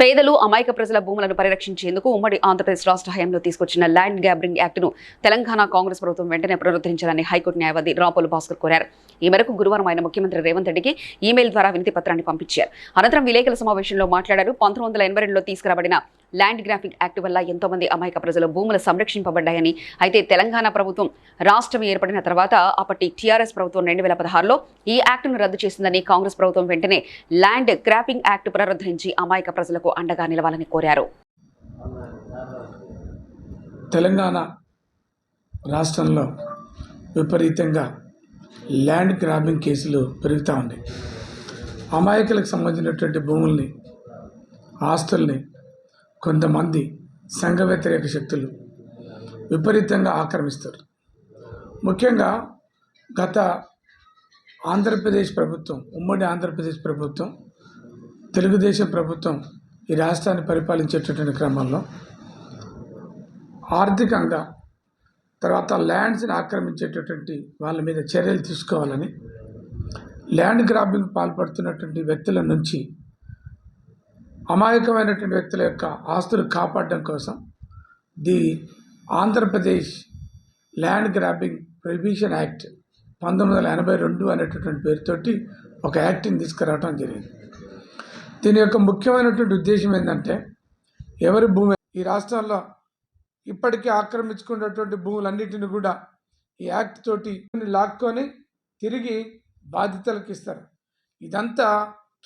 పేదలు అమాయక ప్రజల భూములను పరిరక్షించేందుకు ఉమ్మడి ఆంధ్రప్రదేశ్ రాష్ట్ర హయాంలో తీసుకొచ్చిన ల్యాండ్ గ్యాబరింగ్ యాక్టును తెలంగాణ కాంగ్రెస్ ప్రభుత్వం వెంటనే పునరుద్ధరించాలని హైకోర్టు న్యాయవాది రాపోలు భాస్కర్ కోరారు. ఈ మేరకు గురువారం ఆయన ముఖ్యమంత్రి రేవంత్ రెడ్డికి ఈమెయిల్ ద్వారా వినతి పత్రాన్ని పంపించారు. అనంతరం విలేకరుల సమావేశంలో మాట్లాడారు. పంతొమ్మిది వందల ఎనభై తీసుకురాబడిన ల్యాండ్ గ్రాఫింగ్ యాక్ట్ వల్ల ఎంతోమంది అమాయక ప్రజలు భూములు సంరక్షింపబడ్డాయని అయితే తెలంగాణ ప్రభుత్వం రాష్ట్రం ఏర్పడిన తర్వాత అప్పటి టీఆర్ఎస్ ప్రభుత్వం రెండు వేల పదహారులో ఈ యాక్టును రద్దు చేసిందని కాంగ్రెస్ ప్రభుత్వం వెంటనే ల్యాండ్ గ్రాఫింగ్ యాక్ట్ పునరుద్ధరించి అమాయక ప్రజలకు అండగా నిలవాలని కోరారు. తెలంగాణ రాష్ట్రంలో విపరీతంగా ల్యాండ్ గ్రాబింగ్ కేసులు పెరుగుతూ ఉన్నాయి. అమాయకులకు సంబంధించినటువంటి భూముల్ని ఆస్తుల్ని కొంతమంది సంఘ వ్యతిరేక శక్తులు విపరీతంగా ఆక్రమిస్తారు. ముఖ్యంగా గత ఆంధ్రప్రదేశ్ ప్రభుత్వం ఉమ్మడి ఆంధ్రప్రదేశ్ ప్రభుత్వం తెలుగుదేశం ప్రభుత్వం ఈ రాష్ట్రాన్ని పరిపాలించేటటువంటి క్రమంలో ఆర్థికంగా తర్వాత ల్యాండ్స్ని ఆక్రమించేటటువంటి వాళ్ళ మీద చర్యలు తీసుకోవాలని ల్యాండ్ గ్రాబింగ్ పాల్పడుతున్నటువంటి వ్యక్తుల నుంచి అమాయకమైనటువంటి వ్యక్తుల యొక్క ఆస్తులు కాపాడడం కోసం the Andhra Pradesh land grabbing prohibition act పంతొమ్మిది వందల ఎనభై రెండు అనేటటువంటి పేరుతోటి ఒక యాక్ట్ని తీసుకురావడం జరిగింది. దీని యొక్క ముఖ్యమైనటువంటి ఉద్దేశం ఏంటంటే ఎవరి భూమి ఈ రాష్ట్రంలో ఇప్పటికే ఆక్రమించుకున్నటువంటి భూములన్నిటిని కూడా ఈ యాక్ట్ తోటి లాక్కొని తిరిగి బాధితులకు ఇస్తారు. ఇదంతా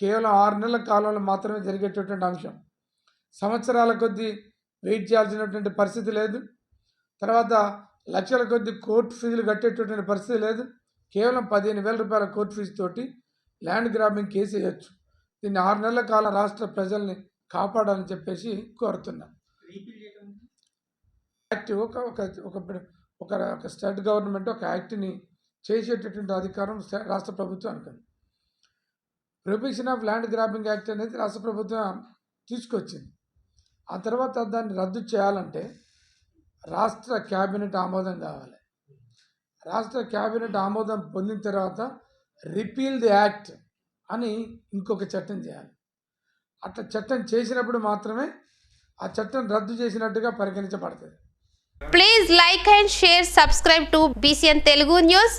కేవలం ఆరు నెలల కాలంలో మాత్రమే జరిగేటటువంటి అంశం. సంవత్సరాల కొద్దీ వెయిట్ చేయాల్సినటువంటి పరిస్థితి లేదు. తర్వాత లక్షల కొద్దీ కోర్టు ఫీజులు కట్టేటటువంటి పరిస్థితి లేదు. కేవలం పదిహేను వేల రూపాయల కోర్టు ఫీజు తోటి ల్యాండ్ గ్రాబింగ్ కేసు వేయచ్చు. దీన్ని ఆరు నెలల కాలం రాష్ట్ర ప్రజల్ని కాపాడాలని చెప్పేసి కోరుతున్నాం. యాక్ట్ ఒక ఒక ఒక ఒక స్టేట్ గవర్నమెంట్ ఒక యాక్ట్ని చేసేటటువంటి అధికారం రాష్ట్ర ప్రభుత్వానికి ఉంది. Prohibition of land grabbing act అనేది రాష్ట్ర ప్రభుత్వం తీసుకొచ్చింది. ఆ తర్వాత దాన్ని రద్దు చేయాలంటే రాష్ట్ర క్యాబినెట్ ఆమోదం కావాలి. రాష్ట్ర క్యాబినెట్ ఆమోదం పొందిన తర్వాత రిపీల్ ది యాక్ట్ అని ఇంకొక చట్టం చేయాలి. అట్లా చట్టం చేసినప్పుడు మాత్రమే ఆ చట్టం రద్దు చేసినట్టుగా పరిగణించబడుతుంది. Please like and share subscribe to BCN Telugu news